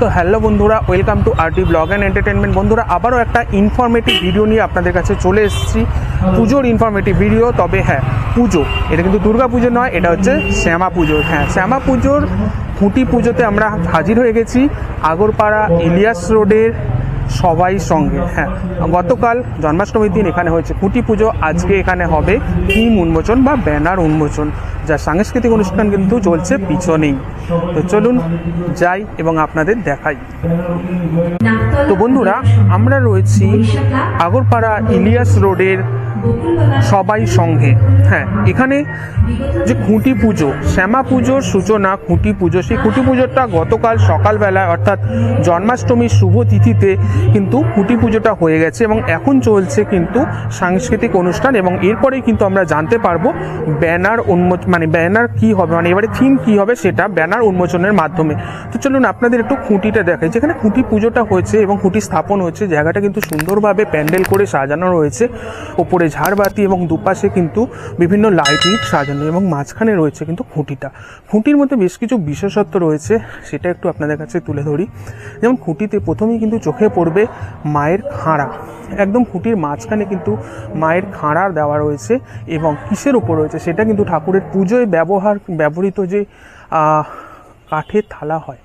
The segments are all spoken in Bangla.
তো হ্যালো বন্ধুরা, welcome to R D blog and entertainment বন্ধুরা, আবারও একটা ইনফরমেটিভ ভিডিও নিয়ে আপনাদের কাছে চলে এসেছি। পুজোর ইনফরমেটিভ ভিডিও তবে হ্যাঁ পুজো। এটা কিন্তু দুর্গা পুজো নয়, এটা হচ্ছে শ্যামা পুজো। হ্যাঁ শ্যামা পুজোর খুঁটি পুজোতে আমরা হাজির হয়ে গেছি আগরপাড়া ইলিয়াস রোডের সবাই সঙ্গে হ্যাঁ। গতকাল জন্মাষ্টমীর দিন এখানে হয়েছে কুটি পুজো, আজকে এখানে হবে থিম উন্মোচন বা ব্যানার উন্মোচন যা সাংস্কৃতিক অনুষ্ঠান কিন্তু চলছে পিছনেই। তো চলুন যাই এবং আপনাদের দেখাই। তো বন্ধুরা, আমরা রয়েছি আগরপাড়া ইলিয়াস রোডের সবাই সঙ্গে। হ্যাঁ এখানে যে খুঁটি পুজো, শ্যামা পুজোর সূচনা, খুঁটি পুজো, সেই খুঁটি পুজোটা গতকাল সকালবেলায় অর্থাৎ জন্মাষ্টমীর শুভ তিথিতে কিন্তু খুঁটি পুজোটা হয়ে গেছে এবং এখন চলছে কিন্তু সাংস্কৃতিক অনুষ্ঠান এবং এরপরেই কিন্তু আমরা জানতে পারব ব্যানার উন্মোচ মানে ব্যানার কি হবে মানে এবারে থিম কি হবে সেটা ব্যানার উন্মোচনের মাধ্যমে। তো চলুন আপনাদের একটু খুঁটিটা দেখাই। যেখানে খুঁটি পুজোটা হয়েছে এবং খুঁটি স্থাপন হয়েছে, জায়গাটা কিন্তু সুন্দরভাবে প্যান্ডেল করে সাজানো রয়েছে, ওপরে ঝাড়বাতি এবং দুপাশে কিন্তু বিভিন্ন লাইটিং সাজানো এবং মাঝখানে রয়েছে কিন্তু খুঁটিটা। খুঁটির মধ্যে বেশ কিছু বিশেষত্ব রয়েছে, সেটা একটু আপনাদের কাছে তুলে ধরি। যেমন খুঁটিতে প্রথমেই কিন্তু চোখে পড়বে মায়ের খাঁড়া। একদম খুঁটির মাঝখানে কিন্তু মায়ের খাঁড়া দেওয়া রয়েছে এবং কিসের উপর রয়েছে সেটা কিন্তু ঠাকুরের পুজোয় ব্যবহার, ব্যবহৃত যে কাঠের থালা হয়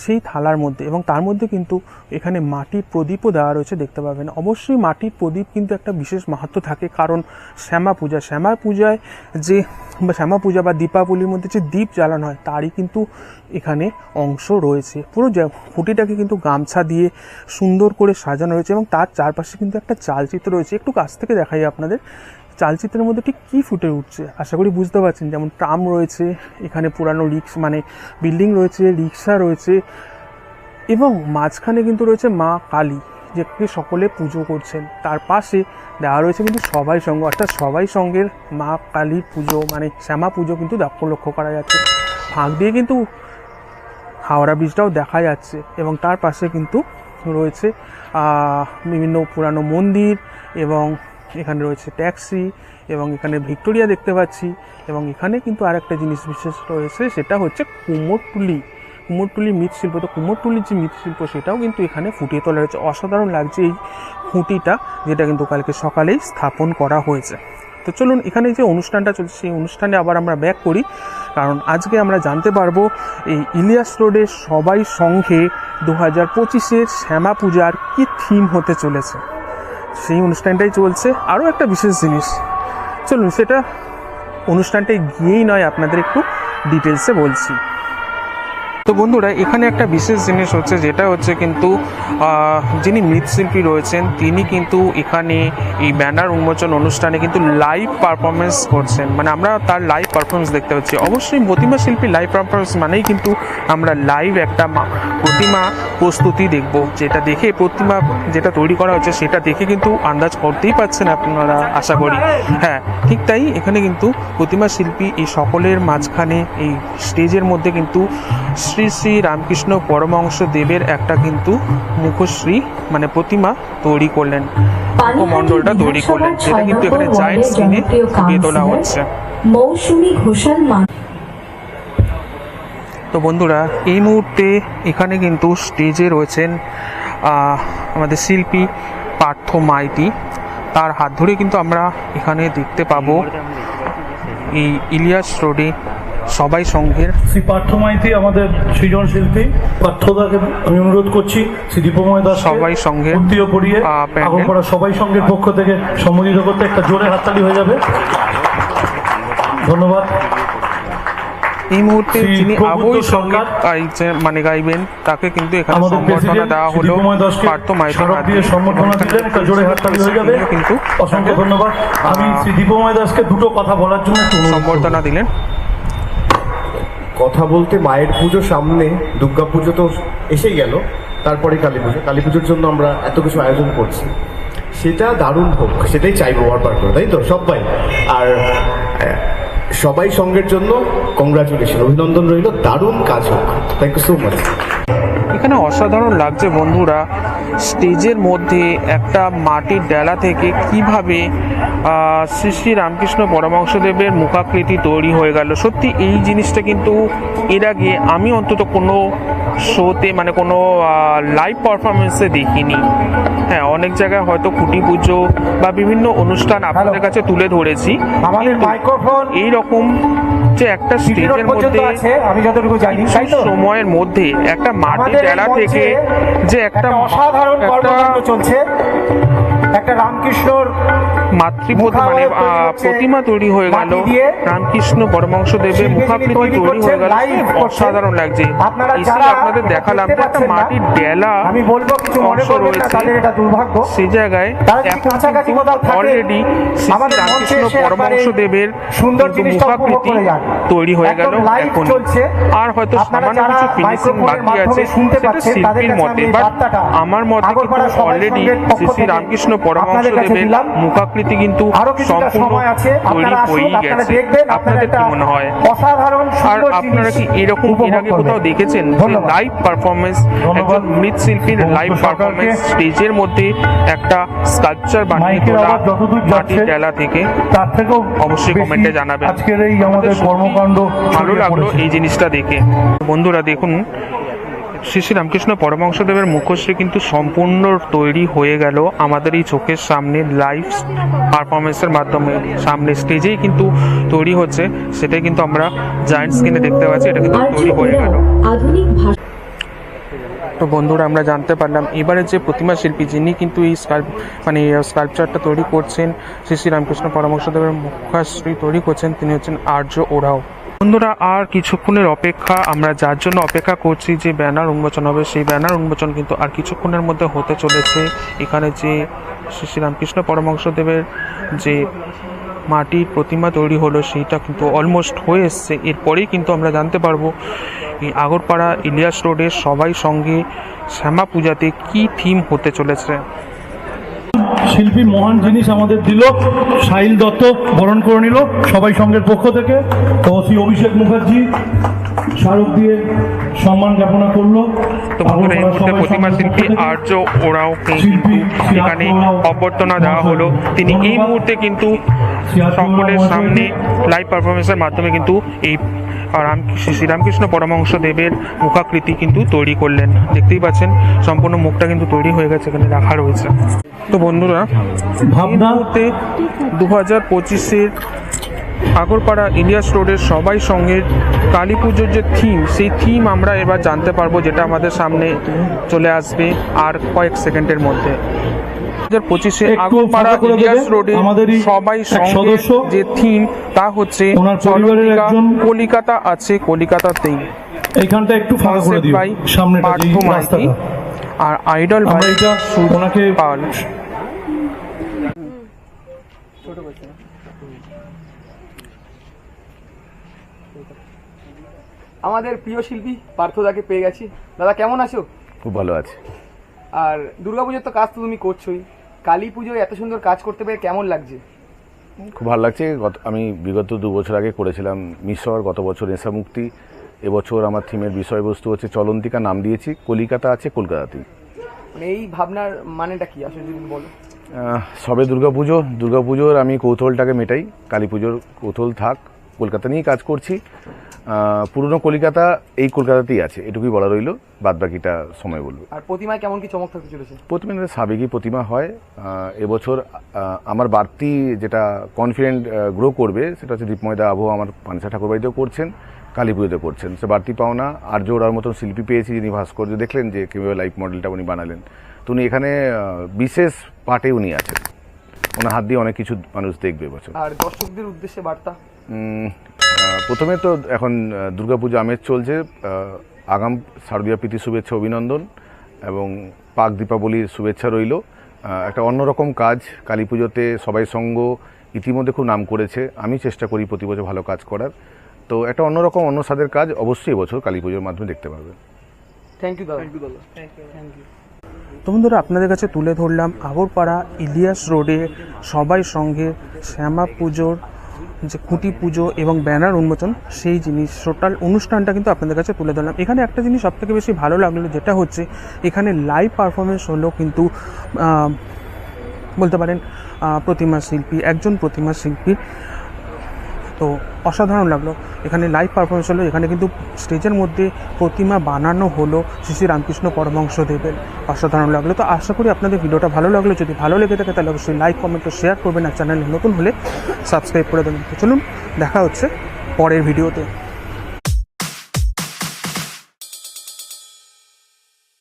সেই থালার মধ্যে এবং তার মধ্যে কিন্তু এখানে মাটির প্রদীপও দেওয়া রয়েছে, দেখতে পাবেন। অবশ্যই মাটির প্রদীপ কিন্তু একটা বিশেষ মাহাত্ম থাকে, কারণ শ্যামা পূজা, শ্যামা পূজায় যে বা শ্যামা পূজা বা দীপাবলির মধ্যে যে দীপ জ্বালানো হয়, তারই কিন্তু এখানে অংশ রয়েছে। পুরো খুঁটিটাকে কিন্তু গামছা দিয়ে সুন্দর করে সাজানো রয়েছে এবং তার চারপাশে কিন্তু একটা চালচিত্র রয়েছে। একটু কাছ থেকে দেখাই আপনাদের। চালচিত্রের মধ্যে ঠিক কী ফুটে উঠছে? আশা করি বুঝতে পারছেন, যেমন ট্রাম রয়েছে, এখানে পুরানো রিক্স মানে বিল্ডিং রয়েছে, রিক্সা রয়েছে, এবং মাঝখানে কিন্তু রয়েছে মা কালী যেকে সকলে পুজো করছেন। তার পাশে দেওয়া রয়েছে কিন্তু সবাই সঙ্গ, অর্থাৎ সবাই সঙ্গের মা কালীর পুজো মানে শ্যামা পুজো কিন্তু লক্ষ্য করা যাচ্ছে। ফাঁক দিয়ে কিন্তু হাওড়া ব্রিজটাও দেখা যাচ্ছে, এবং তার পাশে কিন্তু রয়েছে বিভিন্ন পুরানো মন্দির, এবং এখানে রয়েছে ট্যাক্সি এবং এখানে ভিক্টোরিয়া দেখতে পাচ্ছি এবং এখানে কিন্তু আর একটা জিনিস বিশেষ রয়েছে, সেটা হচ্ছে কুমোরটুলি। কুমোরটুলি মৃৎশিল্প, তো কুমোরটুলির যে মৃৎশিল্প, সেটাও কিন্তু এখানে ফুটিয়ে তোলা হয়েছে। অসাধারণ লাগছে এই খুঁটিটা, যেটা কিন্তু কালকে সকালেই স্থাপন করা হয়েছে। তো চলুন, এখানে যে অনুষ্ঠানটা চলছে, সেই অনুষ্ঠানে আবার আমরা ব্যাক করি। কারণ আজকে আমরা জানতে পারব, এই ইলিয়াস রোডের সবাই সংঘে দু হাজার পঁচিশের শ্যামা পূজার কী থিম হতে চলেছে। সেই অনুষ্ঠানটাই চলছে। আরও একটা বিশেষ জিনিস। চলুন, সেটা অনুষ্ঠানটায় গিয়েই নয়, আপনাদের একটু ডিটেলসে বলছি। তো বন্ধুরা, এখানে একটা বিশেষ জিনিস হচ্ছে, যেটা হচ্ছে কিন্তু যিনি মৃৎশিল্পী রয়েছেন, তিনি কিন্তু এখানে এই ব্যানার উন্মোচন অনুষ্ঠানে কিন্তু লাইভ পারফরমেন্স করছেন। মানে আমরা তার লাইভ পারফরমেন্স দেখতে পাচ্ছি। অবশ্যই প্রতিমা শিল্পী লাইভ পারফরমেন্স মানেই কিন্তু আমরা লাইভ একটা প্রতিমা প্রস্তুতি দেখব। যেটা দেখে প্রতিমা যেটা তৈরি করা হচ্ছে, সেটা দেখে কিন্তু আন্দাজ করতেই পাচ্ছেন আপনারা, আশা করি। হ্যাঁ ঠিক তাই এখানে কিন্তু প্রতিমা শিল্পী এই সকলের মাঝখানে, এই স্টেজের মধ্যে কিন্তু শ্রী শ্রী রামকৃষ্ণ পরমহংস দেবের একটা কিন্তু মুখশ্রী মানে প্রতিমা তৈরি করলেন। মণ্ডলটা তৈরি করলেন। যেটা কিন্তু এখানে জায়েন্ট স্ক্রিনে ফুটিয়ে তোলা হচ্ছে। মৌসুমী ঘোষাল তো বন্ধুরা এই মুহূর্তে এখানে কিন্তু স্টেজে রয়েছেন আহ, আমাদের শিল্পী পার্থ মাইতি। তার হাত ধরে কিন্তু আমরা এখানে দেখতে পাবো এই ইলিয়াস রোডে সবাই সংঘের শ্রী পার্থ মাইতি আমাদের সৃজন শিল্পী পার্থদাকে আমি অনুরোধ করছি শ্রী দীপময় দাস সবাই সঙ্গে, উত্তীয় পড়িয়ে। আগরপাড়া সবাই সঙ্গের পক্ষ থেকে সম্বোধিত করতে একটা জোরে হাততালি হয়ে যাবে। ধন্যবাদ। এই মুহূর্তে যিনি আবই সংগীত মানে গাইবেন তাকে কিন্তু এখানে সম্বর্ধনা দেওয়া হলো পার্থ হয়ে যাবে। কিন্তু অসংখ্য ধন্যবাদ। আমি শ্রী দীপময় দাসকে দুটো কথা বলার জন্য। সম্বর্ধনা দিলেন। কথা বলতে মায়ের পুজো সামনে, দুর্গা পুজো তো এসেই গেল, তারপরে কালী পুজো। কালী পুজোর জন্য আমরা এত কিছু আয়োজন করছি। সেটা দারুণ হোক, সেটাই চাইব ওয়ারবার করে, তাই তো? সবাই। আর সবাই সঙ্গের জন্য কংগ্রাচুলেশন অভিনন্দন রইল, দারুণ কাজ হোক। থ্যাংক ইউ সো মাচ এখানে অসাধারণ লাগছে বন্ধুরা। স্টেজের মধ্যে একটা মাটির ডেলা থেকে কীভাবে শ্রী শ্রী রামকৃষ্ণ পরমহংসদেবের মুখাকৃতি তৈরি হয়ে গেল। সত্যি এই জিনিসটা কিন্তু এর আগে আমি অন্তত কোনো শোতে মানে কোনো লাইভ পারফরমেন্সে দেখিনি। হ্যাঁ অনেক জায়গায় হয়তো খুঁটি পুজো বা বিভিন্ন অনুষ্ঠান আপনাদের কাছে তুলে ধরেছি। আমাদের মাইক্রোফোন এই রকম যে একটা সিটি স্টেজের মধ্যে আছে আমি যতটুকু জানি তাই তো? সময়ের মধ্যে একটা মাটির মঞ্চে থেকে যে একটা অসাধারণ কর্মকাণ্ড চলছে। একটা রামকৃষ্ণর মাতৃপ্রতিমা মানে প্রতিমা তৈরি হয়ে গেল। রামকৃষ্ণ পরমাংশ দেবের মুখাকৃতি তৈরি হয়ে গেল। অসাধারণ লাগছে। আপনারা আপনাদের দেখালাম একটা মাটির ডেলা আমি বলব কিছু মনে করবেন। তাদের এটা দুর্ভাগ্য। সেই জায়গায় অলরেডি আমাদের রামকৃষ্ণ এসে পরমাংশ দেবের সুন্দর মুখাকৃতি তৈরি হয়ে গেল এখন। আর হয়তো সামান্য কিছু ফিনিশিং বাকি আছে সেটা শিল্পীর মতে। বাট আমার মতে কিন্তু অলরেডি শ্রী রামকৃষ্ণ পরমাংশ আপনাদের মুখাকৃতি কিন্তু আরও কিছুটা সময় আছে। তৈরি আপনারা আসুন হয়েই আপনারা গেছে। দেখবেন আপনাদের কি মনে হয়? অসাধারণ আর আপনারা কি এরকম এর আগে কোথাও দেখেছেন? লাইভ পারফরমেন্স একজন মৃৎশিল্পীর লাইভ পারফরমেন্স স্টেজের মধ্যে একটা স্কাল্পচার বানিয়ে তোলা মাটির ডেলা থেকে তার থেকেও অবশ্যই বেশি কমেন্টে জানাবেন। আজকের এই আমাদের কর্মকাণ্ড ভালো লাগল এই জিনিসটা দেখে। বন্ধুরা দেখুন শ্রী শ্রী রামকৃষ্ণ পরমহংসদেবের মুখশ্রী কিন্তু সম্পূর্ণ তৈরি হয়ে গেল আমাদের এই চোখের সামনে লাইভ পারফরমেন্সের মাধ্যমে। সামনে স্টেজেই কিন্তু তৈরি হচ্ছে সেটাই কিন্তু আমরা জায়েন্ট স্ক্রিনে দেখতে পাচ্ছি এটা কিন্তু তৈরি হয়ে গেল। তো বন্ধুরা আমরা জানতে পারলাম এবারে যে প্রতিমা শিল্পী যিনি কিন্তু এই স্কাল্প মানে স্কাল্পচারটা তৈরি করছেন শ্রী শ্রী রামকৃষ্ণ পরমহংসদেবের মুখাশ্রী তৈরি করছেন তিনি হচ্ছেন আর্য ওরাও। বন্ধুরা, আর কিছুক্ষণের অপেক্ষা, আমরা যার জন্য অপেক্ষা করছি যে ব্যানার উন্মোচন হবে, সেই ব্যানার উন্মোচন কিন্তু আর কিছুক্ষণের মধ্যে হতে চলেছে। এখানে যে শ্রী শ্রী রামকৃষ্ণ পরমহংসদেবের যে মাটির প্রতিমা তৈরি হলো, সেইটা কিন্তু অলমোস্ট হয়ে এসছে। এরপরেই কিন্তু আমরা জানতে পারব, এই আগরপাড়া ইলিয়াস রোডের সবাই সঙ্গে শ্যামা পূজাতে কি থিম হতে চলেছে। শিল্পী মহান জিনিস আমাদের দিল। সাহিল দত্ত বরণ করে নিল সবাই সঙ্গের পক্ষ থেকে। তো শ্রী অভিষেক মুখার্জি স্মারক দিয়ে সম্মান জ্ঞাপনা করল। তো বন্ধুরা এই মুহূর্তে প্রতিমা শিল্পী আর্য কিন্তু শ্রী এখানে অভ্যর্থনা দেওয়া হলো। তিনি এই মুহূর্তে কিন্তু সকলের সামনে লাইভ পারফরমেন্সের মাধ্যমে কিন্তু এই শ্রীরামকৃষ্ণ পরমহংস দেবের মুখাকৃতি কিন্তু তৈরি করলেন। দেখতেই পাচ্ছেন, সম্পূর্ণ মুখটা কিন্তু তৈরি হয়ে গেছে, এখানে রাখা রয়েছে। তো বন্ধুরা এই দু হাজার পঁচিশের আগরপাড়া ইলিয়াস রোডের সবাই সঙ্গে কালী পুজোর যে থিম সেই থিম আমরা এবার জানতে পারব, যেটা আমাদের সামনে চলে আসবে আর কয়েক সেকেন্ডের মধ্যে। হাজার পঁচিশে আগরপাড়া ইলিয়াস রোডে সবাই সদস্য। যে থিম তা হচ্ছে ওনার পরিবারের কলিকাতা আছে এইখানটা একটু ফাঁকা করে দিও সামনেটা পার্থ রাস্তাটা। আর আইডল আমরা এটা ওনাকে পাল। আমাদের প্রিয় শিল্পী পার্থদাকে পেয়ে গেছি। দাদা কেমন আছো? খুব ভালো আছে। আর দুর্গাপুজোর তো কাজ তো তুমি করছোই। কালী পুজোয় এত সুন্দর কাজ করতে পেরে কেমন লাগছে? খুব ভালো লাগছে। গত আমি বিগত দু বছর আগে করেছিলাম মিশর গত বছর নেশা মুক্তি। এবছর আমার থিমের বিষয়বস্তু হচ্ছে চলন্তিকা নাম দিয়েছি কলিকাতা আছে কলকাতাতেই। মানে এই ভাবনার মানেটা কি? আসলে যদি বলো। সবে দুর্গাপুজো দুর্গাপুজোর আমি কৌতূহলটাকে মেটাই। কালী পুজোর কৌতূহল থাক। কলকাতা নিয়েই কাজ করছি। পুরনো কলিকাতা এই কলকাতাতেই আছে। এটুকুই বলা রইল। বাদ বাকিটা সময় বলব। আর প্রতিমায় কেমন কি চমক থাকতে চলেছে? প্রতিমা সাবেকি প্রতিমা হয়। এবছর আমার বাড়তি যেটা কনফিডেন্ট গ্রো করবে সেটা হচ্ছে দীপময়দা আবহ আমার পানসা ঠাকুরবাড়িতেও করছেন কালী পুজোতে করছেন। সে বাড়তি পাওনা। আর্য ওরার মতন শিল্পী পেয়েছি যিনি ভাস্কর্য দেখলেন যে কীভাবে লাইফ মডেলটা উনি বানালেন। তো উনি এখানে বিশেষ পার্টে উনি আছেন। ওনার হাত দিয়ে অনেক কিছু মানুষ দেখবে এবছর। আর দর্শকদের উদ্দেশ্যে বার্তা? প্রথমে তো এখন দুর্গাপুজো আমেজ চলছে। আগাম শারদীয় প্রীতি শুভেচ্ছা অভিনন্দন এবং পাক দীপাবলির শুভেচ্ছা রইল। একটা অন্যরকম কাজ কালী পুজোতে সবাই সঙ্গ ইতিমধ্যে খুব নাম করেছে। আমি চেষ্টা করি প্রতি বছর ভালো কাজ করার। তো একটা অন্যরকম অন্য স্বাদের কাজ অবশ্যই এবছর কালী পুজোর মাধ্যমে দেখতে পারবেন থ্যাংক ইউ দাদা থ্যাংক ইউ থ্যাংক ইউ তো বন্ধুরা আপনাদের কাছে তুলে ধরলাম আগরপাড়া ইলিয়াস রোডে সবাই সঙ্গে শ্যামা পুজোর যে কুটি পুজো এবং ব্যানার উন্মোচন, সেই জিনিস, টোটাল অনুষ্ঠানটা কিন্তু আপনাদের কাছে তুলে ধরলাম। এখানে একটা জিনিস সবথেকে বেশি ভালো লাগল, যেটা হচ্ছে এখানে লাইভ পারফরমেন্স হলো কিন্তু বলতে পারেন প্রতিমা শিল্পী, একজন প্রতিমা শিল্পী। তো অসাধারণ লাগল। এখানে লাইভ পারফরমেন্স হলো। এখানে কিন্তু স্টেজের মধ্যে প্রতিমা বানানো হলো শ্রী শ্রী রামকৃষ্ণ পরমহংসদেবের। অসাধারণ লাগল। তো আশা করি আপনাদের ভিডিওটা ভালো লাগল। যদি ভালো লেগে থাকে, তাহলে অবশ্যই লাইক কমেন্ট শেয়ার করবেন। আর চ্যানেল নতুন হলে সাবস্ক্রাইব করে দেবেন। তো চলুন, দেখা হচ্ছে পরের ভিডিওতে।